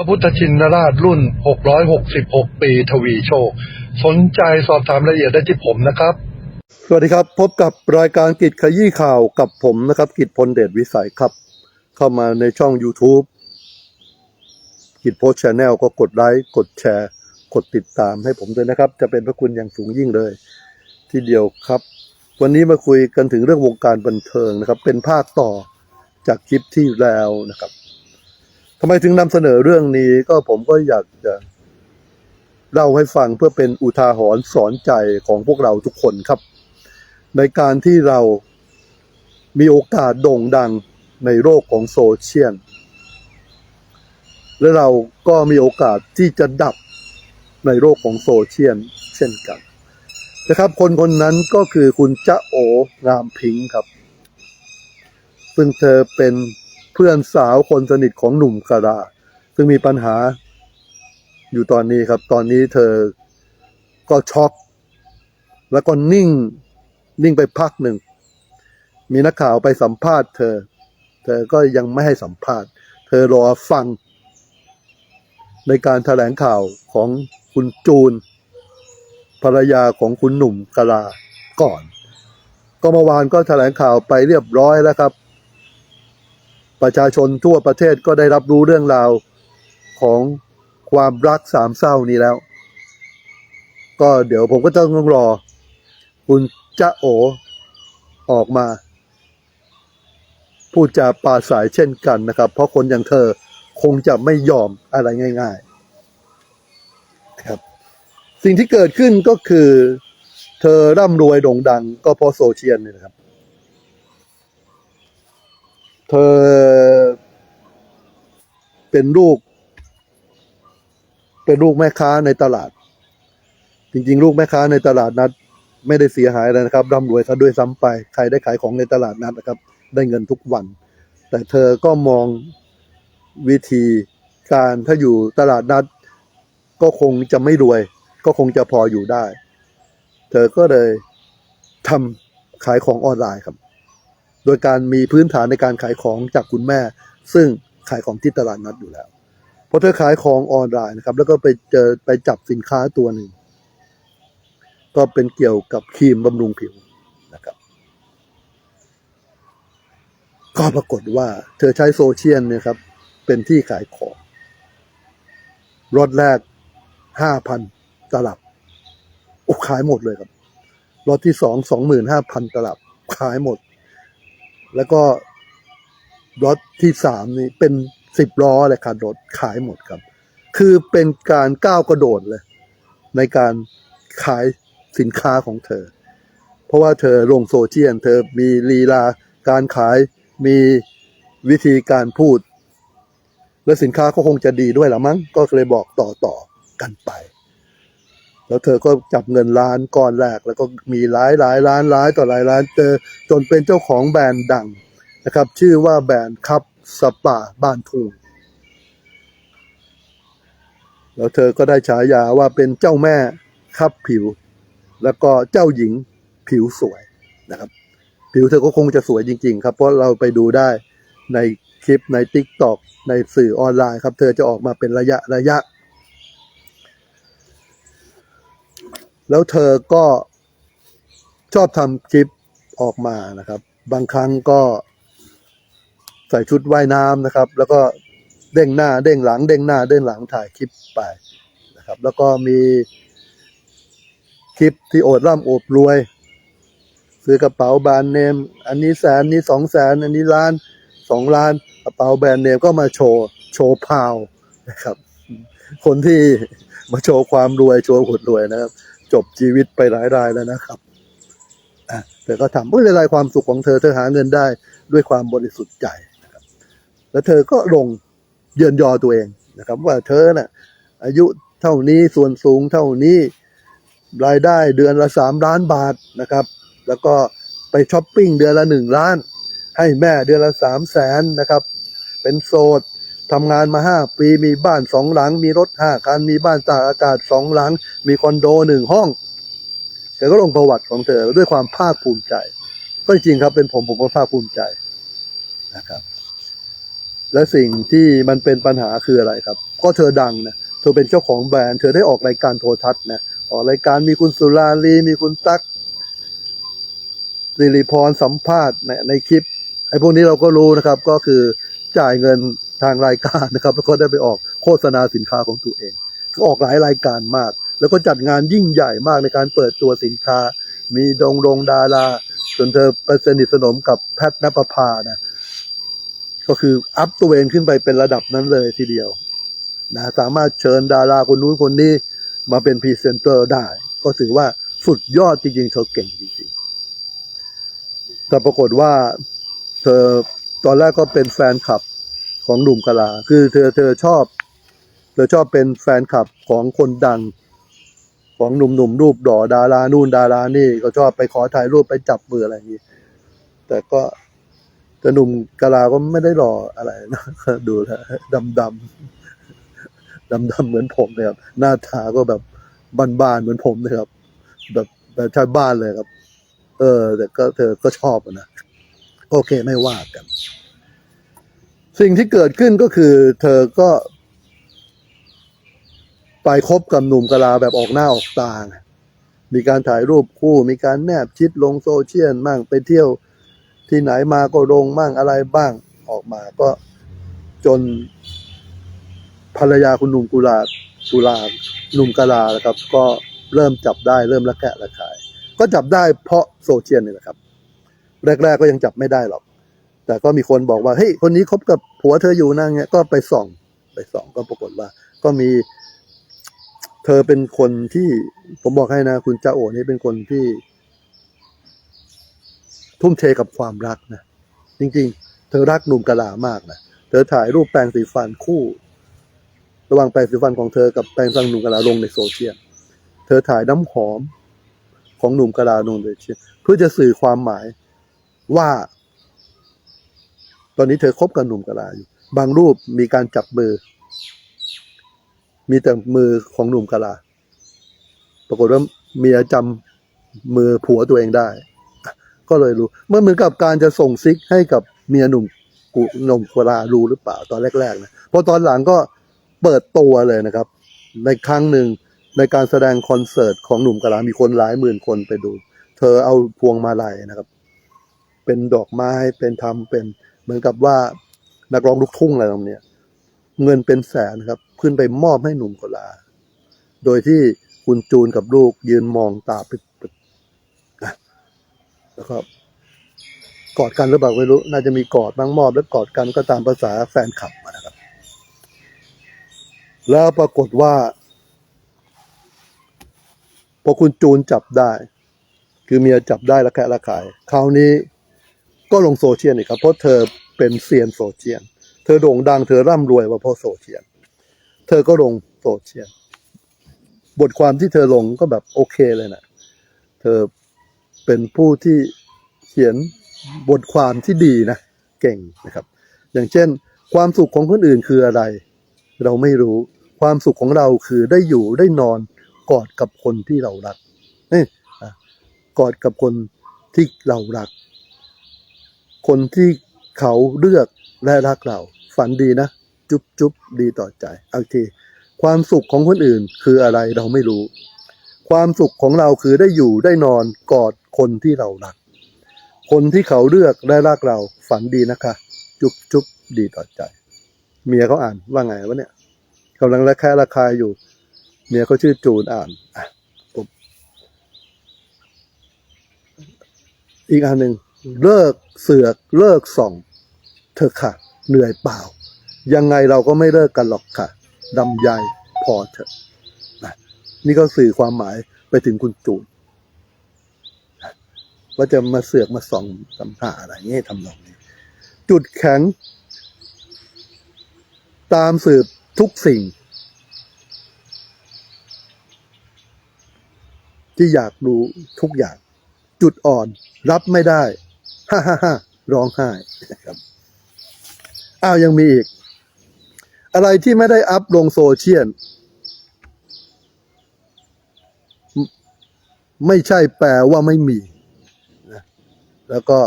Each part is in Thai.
พระพุทธชินราชรุ่น 666 ปีทวีโชค สนใจสอบถามรายละเอียดได้ที่ผมนะครับ สวัสดีครับ พบกับรายการกิจขยี้ข่าวกับผมนะครับ กิจพลเดชวิสัยครับ เข้ามาในช่อง YouTube กิจโพสชแนลก็กดไลค์กดแชร์ กดติดตามให้ผมด้วยนะครับ จะเป็นพระคุณอย่างสูงยิ่งเลย ทีเดียวครับ วันนี้มาคุยกันถึงเรื่องวงการบันเทิงนะครับ เป็นภาคต่อจากคลิปที่แล้วนะครับ ทำไมถึงนำเสนอเรื่องนี้ก็ผมก็อยากจะเล่าให้ฟังเพื่อเป็นอุทาหรณ์สอนใจของพวกเราทุกคนครับ ในการที่เรามีโอกาสโด่งดังในโลกของโซเชียลและเราก็มีโอกาสที่จะดับในโลกของโซเชียลเช่นกันนะครับคนคนนั้นก็คือคุณจ๊ะโองามพิงค์ครับ ซึ่งเธอเป็น พื่อนสาวคนสนิทของหนุ่มกระดา ซึ่งมีปัญหาอยู่ตอนนี้ครับ ตอนนี้เธอก็ช็อก แล้วก็นิ่ง นิ่งไปพักหนึ่ง มีนักข่าวไปสัมภาษณ์เธอ เธอก็ยังไม่ให้สัมภาษณ์ เธอรอฟัง ในการแถลงข่าวของคุณจูน ภรรยาของคุณหนุ่มกะลาก่อน ก็เมื่อวานก็แถลงข่าวไปเรียบร้อยแล้วครับ ประชาชนทั่วประเทศก็ได้รับรู้เรื่องราวของความรักสามเศร้านี้แล้ว ก็เดี๋ยวผมก็จะต้องรอ คุณจ๊ะโอ ออกมา พูดจาปาศรัยเช่นกันนะครับ เพราะคนอย่างเธอคงจะไม่ยอมอะไรง่าย ๆ ครับ สิ่งที่เกิดขึ้นก็คือ เธอร่ำรวยโด่งดังก็เพราะโซเชียลนี่นะครับ เธอเป็นลูก เป็นลูกแม่ค้าในตลาด จริง ๆ ลูกแม่ค้าในตลาดนัด ไม่ได้เสียหายอะไรนะครับร่ำรวยซะด้วยซ้ำไป ใครได้ขายของในตลาดนัดนะครับ ได้เงินทุกวัน แต่เธอก็มองวิธีการถ้าอยู่ตลาดนัด ก็คงจะไม่รวย ก็คงจะพออยู่ได้ เธอก็เลยทำขายของออนไลน์ครับ โดยการมีพื้นฐานในการขายของจากคุณแม่ ซึ่งขายของที่ตลาดนัดอยู่แล้วพอเธอขายของออนไลน์นะครับ แล้วก็ไปเจอไปจับสินค้าตัวหนึ่ง ก็เป็นเกี่ยวกับครีมบำรุงผิวนะครับ ก็ปรากฏว่า เธอใช้โซเชียลเนี่ยครับ เป็นที่ขายของรถแรกห้าพันตลับโอ้ขายหมดเลยครับรถที่สองสองหมื่นห้าพันตลับขายหมด แล้วก็รถที่สามนี่เป็นสิบล้อเลยคันรถขายหมดครับ คือเป็นการก้าวกระโดดเลย ในการขายสินค้าของเธอ เพราะว่าเธอลงโซเชียลเธอมีลีลาการขายมีวิธีการพูด และสินค้าก็คงจะดีด้วยละมั้งก็เลยบอกต่อต่อๆกันไป แล้วเธอก็จับเงินล้านก้อนแรก แล้วก็มีหลายหลายล้านหลายต่อหลายล้านเจอจนเป็นเจ้าของแบรนด์ดังนะครับ ชื่อว่าแบรนด์คับสปาบ้านทุ่งแล้วเธอก็ได้ฉายาว่าเป็นเจ้าแม่คับผิว แล้วก็เจ้าหญิงผิวสวยนะครับ ผิวเธอก็คงจะสวยจริง ๆ ครับ เพราะเราไปดูได้ในคลิปใน t ิ k t o k ในสื่อออนไลน์ครับ เธอจะออกมาเป็นระยะระยะ แล้วเธอก็ชอบทำคลิปออกมานะครับ บางครั้งก็ใส่ชุดว่ายน้ำนะครับ แล้วก็เด้งหน้าเด้งหลัง เด้งหน้าเด้งหลังถ่ายคลิปไปนะครับ แล้วก็มีคลิปที่โอดร่ำโอบรวย ซื้อกระเป๋าแบรนด์เนม อันนี้แสนนี้สองแสนอันนี้ล้านสองล้านกระเป๋าแบรนด์เนมก็มาโชว์โชว์พาวนะครับ คนที่มาโชว์ความรวยโชว์หุ่นรวยนะครับ จบชีวิตไปหลายรายแล้วนะครับอะเธอก็ทำเพื่อรายความสุขของเธอเธอหาเงินได้ด้วยความบริสุทธิ์ใจนะครับ แล้วเธอก็ลงเยือนยอตัวเองนะครับ ว่าเธอน่ะอายุเท่านี้ส่วนสูงเท่านี้รายได้เดือนละสามล้านบาทนะครับ แล้วก็ไปช้อปปิ้งเดือนละหนึ่งล้าน ให้แม่เดือนละสามแสนนะครับ เป็นโสด ทำงานมาห้าปีมีบ้านสองหลัง มีรถห้าคันมีบ้านตากอากาศสองหลัง มีคอนโดหนึ่งห้องเธอก็ลงประวัติของเธอด้วยความภาคภูมิใจ ก็จริงครับเป็นผมผมก็ภาคภูมิใจนะครับ และสิ่งที่มันเป็นปัญหาคืออะไรครับ ก็เธอดังนะเธอเป็นเจ้าของแบรนด์เธอได้ออกรายการโทรทัศน์นะออกรายการมีคุณสุราลีมีคุณตั๊กสิริพรสัมภาษณ์ในในคลิปไอ้พวกนี้เราก็รู้นะครับ ก็คือจ่ายเงิน ทางรายการนะครับ แล้วก็ได้ไปออกโฆษณาสินค้าของตัวเองก็ออกหลายรายการมาก แล้วก็จัดงานยิ่งใหญ่มากในการเปิดตัวสินค้า มีดงดงดาราจนเธอไปสนิทสนมกับแพทย์นภพานะก็คืออัพตัวเองขึ้นไปเป็นระดับนั้นเลยทีเดียวนะสามารถเชิญดาราคนนู้นคนนี้มาเป็นพรีเซนเตอร์ได้ ก็ถือว่าสุดยอดจริงๆ เธอเก่งจริงๆ แต่ปรากฏว่าเธอตอนแรกก็เป็นแฟนคลับ ของหนุ่มกะลา คือเธอเธอชอบ เธอชอบเป็นแฟนคลับของคนดัง ของหนุ่มๆรูปดอดารานู่นดารานี่ก็ชอบไปขอถ่ายรูปไปจับมืออะไรอย่างนี้ แต่ก็แต่หนุ่มกะลาก็ไม่ได้หล่ออะไรนะดูแลดำดำดำดำๆเหมือนผมเลยครับหน้าตาก็แบบบ้านๆเหมือนผมเลยครับ แบบแบบชาวบ้านเลยครับ เออ แต่ก็เธอก็ชอบนะโอเคไม่ว่ากัน สิ่งที่เกิดขึ้นก็คือ เธอก็ ไปคบกับหนุ่มกะลาแบบออกหน้าออกตางมีการถ่ายรูปคู่ มีการแนบชิดลงโซเชียลมั่งไปเที่ยวที่ไหนมาก็ลงมั่งอะไรบ้างออกมาก็จนภรรยาคุณหนุ่มกุลากุลาหนุ่มกะลานะครับ ก็เริ่มจับได้เริ่มละแกะละขาย ก็จับได้เพราะโซเชียลนี่แหละครับ แรก ๆ ก็ยังจับไม่ได้หรอก แต่ก็มีคนบอกว่าเฮ้ยคนนี้คบกับผัวเธออยู่นะเงี้ยก็ไปส่อง ไปส่องก็ปรากฏว่า ก็มี เธอเป็นคนที่ผมบอกให้นะ คุณจ้าโอนี่เป็นคนที่ ทุ่มเทกับความรักนะจริง ๆ เธอรักหนุ่มกะลามากนะเธอถ่ายรูปแปรงสีฟันคู่ ระหว่างแปรงสีฟันของเธอกับแปรงฟันหนุ่มกะลาลงในโซเชียลเธอถ่ายน้ำหอมของหนุ่มกะลาลงในโซเชียลเพื่อจะสื่อความหมายว่า ตอนนี้เธอคบกับหนุ่มกะลาอยู่ บางรูปมีการจับมือ มีแต่มือของหนุ่มกะลา ปรากฏว่าเมียจำมือผัวตัวเองได้ ก็เลยรู้ เมันเหมือนกับการจะส่งซิกให้กับเมียหนุ่มกุหนุ่มกะลารู้หรือเปล่าตอนแรกๆนะพอตอนหลังก็เปิดตัวเลยนะครับ ในครั้งหนึ่งในการแสดงคอนเสิร์ตของหนุ่มกะลา มีคนหลายหมื่นคนไปดู เธอเอาพวงมาลัยนะครับ เป็นดอกไม้ เป็นทำเป็น เหมือนกับว่านักร้องลูกทุ่งอะไรตรงนี้เงินเป็นแสนครับ ขึ้นไปมอบให้หนุ่มกลา โดยที่คุณจูนกับลูกยืนมองตาปิดๆนะแล้วก็กอดกันหรือเปล่าไม่รู้ น่าจะมีกอดบ้างมอบ แล้วกอดกันก็ตามภาษาแฟนคลับนะครับ แล้วปรากฏว่าพอคุณจูนจับได้ คือเมียจับได้แล้วแคะระขาย คราวนี้ ก็ลงโซเชียลอีกครับเพราะเธอเป็นเซียนโซเชียลเธอโด่งดังเธอร่ำรวยมาเพราะโซเชียลเธอก็ลงโซเชียลบทความที่เธอลงก็แบบโอเคเลยนะเธอเป็นผู้ที่เขียนบทความที่ดีนะเก่งนะครับ อย่างเช่น ความสุขของคนอื่นคืออะไร เราไม่รู้ความสุขของเราคือได้อยู่ได้นอนกอดกับคนที่เรารักนี่กอดกับคนที่เรารัก คนที่เขาเลือกและรักเรา ฝันดีนะ จุ๊บจุ๊บดีต่อใจเอาทีความสุขของคนอื่นคืออะไรเราไม่รู้ ความสุขของเราคือได้อยู่ได้นอนกอดคนที่เรารัก คนที่เขาเลือกและรักเรา ฝันดีนะคะ จุ๊บจุ๊บดีต่อใจ เมียเขาอ่านว่าไงวะเนี่ยกำลังระแคะระคายอยู่ เมียเขาชื่อจูนอ่านอะผมอีกอันหนึ่ง เลิกเสือกเลิกส่อง เธอค่ะ เหนื่อยเปล่า ยังไงเราก็ไม่เลิกกันหรอกค่ะดำใยพอเถอะนะนี่ก็สื่อความหมายไปถึงคุณจูนว่าจะมาเสือกมาส่องสัมหาอะไรเงี้ยทำนองนี้ จุดแข็ง ตามสืบทุกสิ่ง ที่อยากรู้ทุกอย่าง จุดอ่อนรับไม่ได้ ฮ่าฮ่าฮ่าร้องไห้นะครับอ้าวยังมีอีก อะไรที่ไม่ได้อัพลงโซเชียลไม่ไม่ใช่แปลว่าไม่มีนะแล้วก็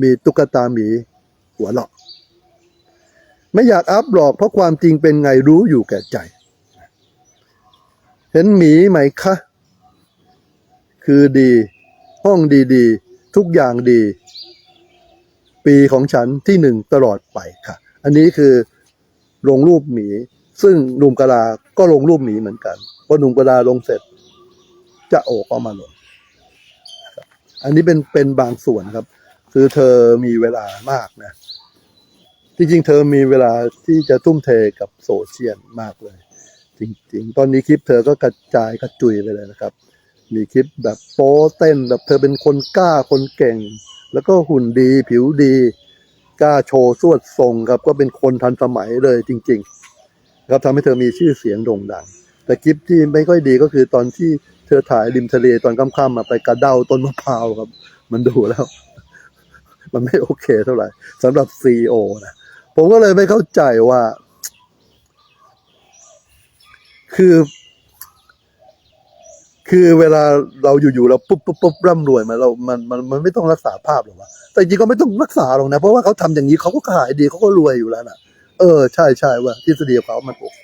มีตุ๊กตาหมีหัวหลอกไม่อยากอัพหรอกเพราะความจริงเป็นไงรู้อยู่แก่ใจ เห็นหมีไหมคะ คือดี ห้องดีๆ ทุกอย่างดี ปีของฉันที่หนึ่งตลอดไปค่ะ อันนี้คือลงรูปหมี ซึ่งหนุ่มกะลาก็ลงรูปหมีเหมือนกันพอหนุ่มกะลาลงเสร็จ จะโอกก็มาลงอันนี้เป็นเป็นบางส่วนครับ คือเธอมีเวลามากนะจริงๆเธอมีเวลาที่จะทุ่มเทกับโซเชียลมากเลย จริง ๆ ตอนนี้คลิปเธอก็กระจายกระจุยไปเลยนะครับ มีคลิปแบบโป๊เต้นแบบเธอเป็นคนกล้าคนเก่ง แล้วก็หุ่นดีผิวดี กล้าโชว์สวดทรงครับ ก็เป็นคนทันสมัยเลยจริง ๆ ครับทำให้เธอมีชื่อเสียงโด่งดัง แต่คลิปที่ไม่ค่อยดีก็คือตอนที่เธอถ่ายริมทะเลตอนค่ำๆมาไปกระเด้าต้นมะพร้าวครับ มันดูแล้ว มันไม่โอเคเท่าไหร่สำหรับซีโอนะผมก็เลยไม่เข้าใจว่า คือ คือเวลาเราอยู่ๆเราปุ๊บปุ๊บปุ๊บร่ำรวยมาเรามันมันมันไม่ต้องรักษาภาพหรอกวะแต่จริงก็ไม่ต้องรักษาหรอกนะ เพราะว่าเขาทำอย่างนี้เขาก็ขายดีเขาก็รวยอยู่แล้วนะเออใช่ใช่ว่าทฤษฎีของเขามันโอเค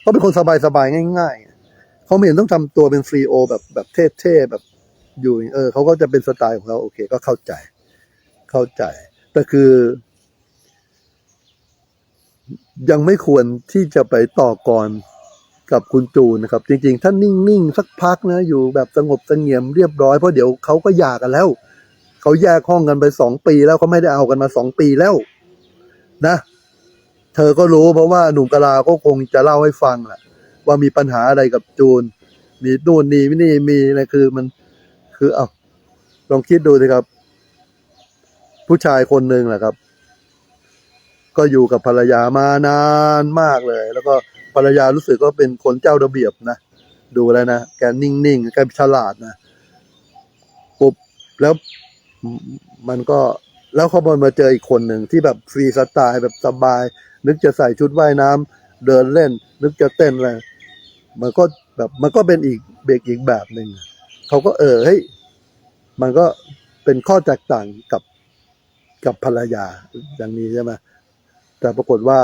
เขาเป็นคนสบายสบายๆง่ายๆเขาไม่เห็นต้องทำตัวเป็นซีโอแบบแบบเท่ๆแบบอยู่เออเขาก็จะเป็นสไตล์ของเขาโอเค ก็เข้าใจ เข้าใจ แต่คือ ยังไม่ควรที่จะไปต่อกร กับคุณจูนนะครับ จริงๆ ถ้านิ่งๆ สักพักนะ อยู่แบบสงบเสงี่ยมเรียบร้อยเพราะเดี๋ยวเขาก็หย่ากันแล้ว เขาแยกห้องกันไปสองปีแล้วเขาไม่ได้เอากันมาสองปีแล้ว นะ เธอก็รู้เพราะว่าหนุ่มกะลาก็คงจะเล่าให้ฟังแหละว่ามีปัญหาอะไรกับจูน มีนู่นนี่นี่มีอะไรคือมัน คือเอาลองคิดดูสิครับ ผู้ชายคนหนึ่งแหละครับ ก็อยู่กับภรรยามานานมากเลย แล้วก็ ภรรยารู้สึกว่าเป็นคนเจ้าระเบียบนะ ดูแล้วนะ แกนิ่งๆ แกฉลาดนะปุ๊บแล้วมันก็แล้วเขาบอมาเจออีกคนหนึ่งที่แบบฟรีสไตล์แบบสบาย นึกจะใส่ชุดว่ายน้ำเดินเล่น นึกจะเต้นอะไรมันก็แบบมันก็เป็นอีกเบรกอีกแบบหนึ่งเขาก็เออเฮ้ยมันก็เป็นข้อแตกต่างกับกับภรรยาอย่างนี้ใช่ไหมแต่ปรากฏว่า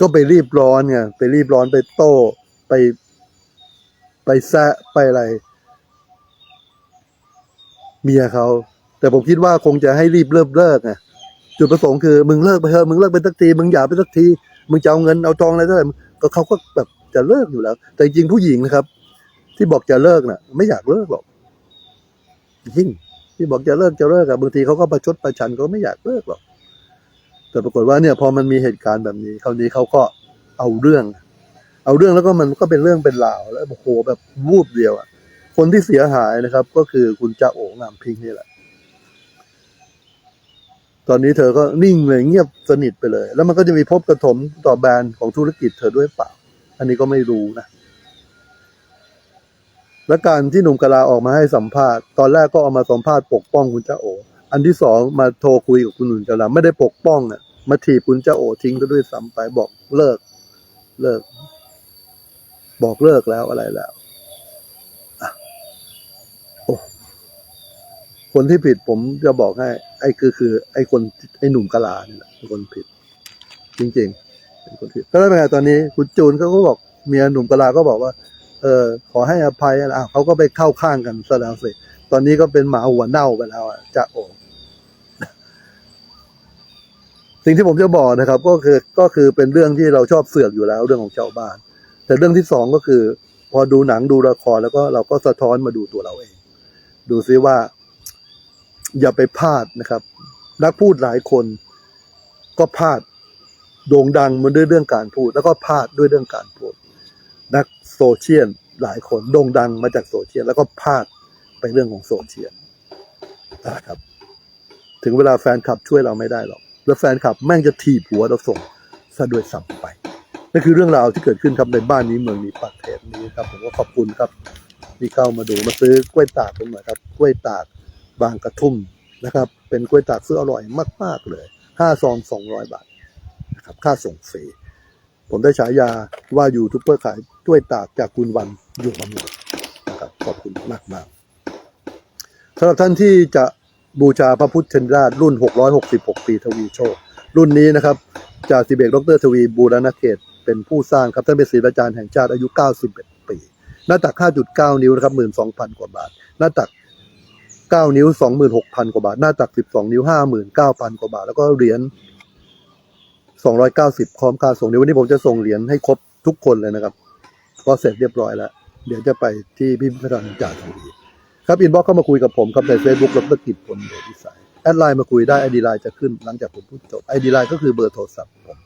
ก็ไปรีบร้อนไงไปรีบร้อนไปโต้ไปไปแซะไปอะไรเมียเขา แต่ผมคิดว่าคงจะให้รีบเลิกเลิกไงจุดประสงค์คือ มึงเลิกไปเถอะมึงเลิกไปสักทีมึงอย่าไปสักที มึงจะเอาเงินเอาทองอะไรเท่าไหร่ก็เขาก็แบบจะเลิกอยู่แล้ว แต่จริงผู้หญิงนะครับ ที่บอกจะเลิกน่ะ ไม่อยากเลิกหรอกจริงที่บอกจะเลิกจะเลิกอะบางทีเขาก็ประชดประชันเขาไม่อยากเลิกหรอก แต่ปรากฏว่าเนี่ยพอมันมีเหตุการณ์แบบนี้คราวนี้เขาก็เอาเรื่อง เอาเรื่องแล้วก็มันก็เป็นเรื่องเป็นราว แล้วโอ้โหแบบวูบเดียวอะคนที่เสียหายนะครับ ก็คือคุณจ่าโองามพิงค์นี่แหละ ตอนนี้เธอก็นิ่งเลยเงียบสนิทไปเลย แล้วมันก็จะมีพบกระถมต่อแบรนด์ของธุรกิจเธอด้วยเปล่า อันนี้ก็ไม่รู้นะและการที่หนุ่มกะลาออกมาให้สัมภาษณ์ ตอนแรกก็เอามาสัมภาษณ์ปกป้องคุณเจ้าโอ๋ อันที่สองมาโทรคุยกับคุณหนุ่มกะลาไม่ได้ปกป้องอะ มาถีบคุณเจ้าโอทิ้งก็ด้วยซ้ำไปบอกเลิก เลิก บอกเลิกแล้วอะไรแล้วโอ้คนที่ผิดผมจะบอกให้ ไอ้คือคือ ไอ้คนไอ้หนุ่มกะลาเนี่ยแหละเป็นคนผิด จริงๆเป็นคนผิดก็แล้วเป็นไงตอนนี้ คุณจูนเขาก็บอกเมียหนุ่มกะลาก็บอกว่า เออ ขอให้อภัยนะอะเขาก็ไปเข้าข้างกันซะแล้วสิตอนนี้ก็เป็นหมาหัวเน่าไปแล้วอะจะโอ สิ่งที่ผมจะบอกนะครับ ก็คือก็คือเป็นเรื่องที่เราชอบเสือกอยู่แล้วเรื่องของชาวบ้าน แต่เรื่องที่สองก็คือ พอดูหนังดูละครแล้วก็เราก็สะท้อนมาดูตัวเราเอง ดูซิว่า อย่าไปพลาดนะครับ นักพูดหลายคนก็พลาดโด่งดังมาด้วยเรื่องการพูด แล้วก็พลาดด้วยเรื่องการพูด นักโซเชียลหลายคนโด่งดังมาจากโซเชียลแล้วก็พลาดไปเรื่องของโซเชียลนะครับ ถึงเวลาแฟนคลับช่วยเราไม่ได้หรอก แล้วแฟนคลับแม่งจะถีบหัวเราส่งซะด้วยซ้ำไปนั่นคือเรื่องราวที่เกิดขึ้นครับในบ้านนี้เมืองนี้ประเทศนี้ครับผมก็ขอบคุณครับ ที่เข้ามาดูมาซื้อกล้วยตากผมหน่อยครับกล้วยตากบางกระทุ่มนะครับ เป็นกล้วยตากซื้ออร่อยมาก ๆ เลยห้าซองสองร้อยบาทนะครับค่าส่งฟรีผมได้ฉายาว่ายูทูบเบอร์ขายถ้วยตากจากคุณวันอยู่บำรุงนะครับขอบคุณมากมากๆสำหรับท่านที่จะ บูชาพระพุทธเชนราชรุ่น 666 ปีทวีโชค รุ่นนี้นะครับจ่าสิบเอกดรทวีบูรณเขตเป็นผู้สร้างครับท่านเป็นศิลปาจารย์แห่งชาติอายุ 91 ปี หน้าตัก 5.9 นิ้วนะครับ12,000 กว่าบาท หน้าตัก 9 นิ้ว 26,000 กว่าบาท หน้าตัก 12 นิ้ว 59,000 กว่าบาท แล้วก็เหรียญ 290 พร้อมค่าส่งเดี๋ยววันนี้ผมจะส่งเหรียญให้ครบทุกคนเลยนะครับพอเสร็จเรียบร้อยแล้ว เดี๋ยวจะไปที่พิพิธภัณฑ์จ่าทวี ครับอินบ็อกเข้ามาคุยกับผมครับใน Facebook รับกิจผลเดชวิสัยแอดไลน์มาคุยได้ไอดีไลน์จะขึ้นหลังจากผมพูดจบไอดีไลน์ก็คือเบอร์โทรศัพท์ผม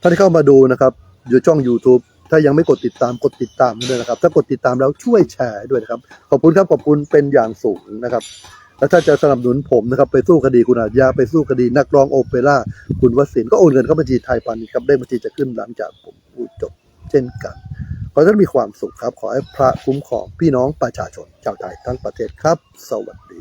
ถ้านที่เข้ามาดูนะครับอยู่ช่อง YouTube ถ้ายังไม่กดติดตามกดติดตามด้วยนะครับ ถ้ากดติดตามแล้วช่วยแชร์ด้วยนะครับ ขอบคุณครับขอบคุณเป็นอย่างสูงนะครับแล้วถ้าจะสนับสนุนผมนะครับไปสู้คดีคุณอาญาไปสู้คดีนักร้องโอเปร่าคุณวสินก็โอนเงินเข้าบัญชีไทยพาณิชย์ครับเลขบัญชีจะขึ้นหลังจากผมพูดจบ ช่นกัน ขอให้ท่านมีความสุขครับ ขอให้พระคุ้มครองพี่น้องประชาชนชาวไทยทั้งประเทศครับ สวัสดี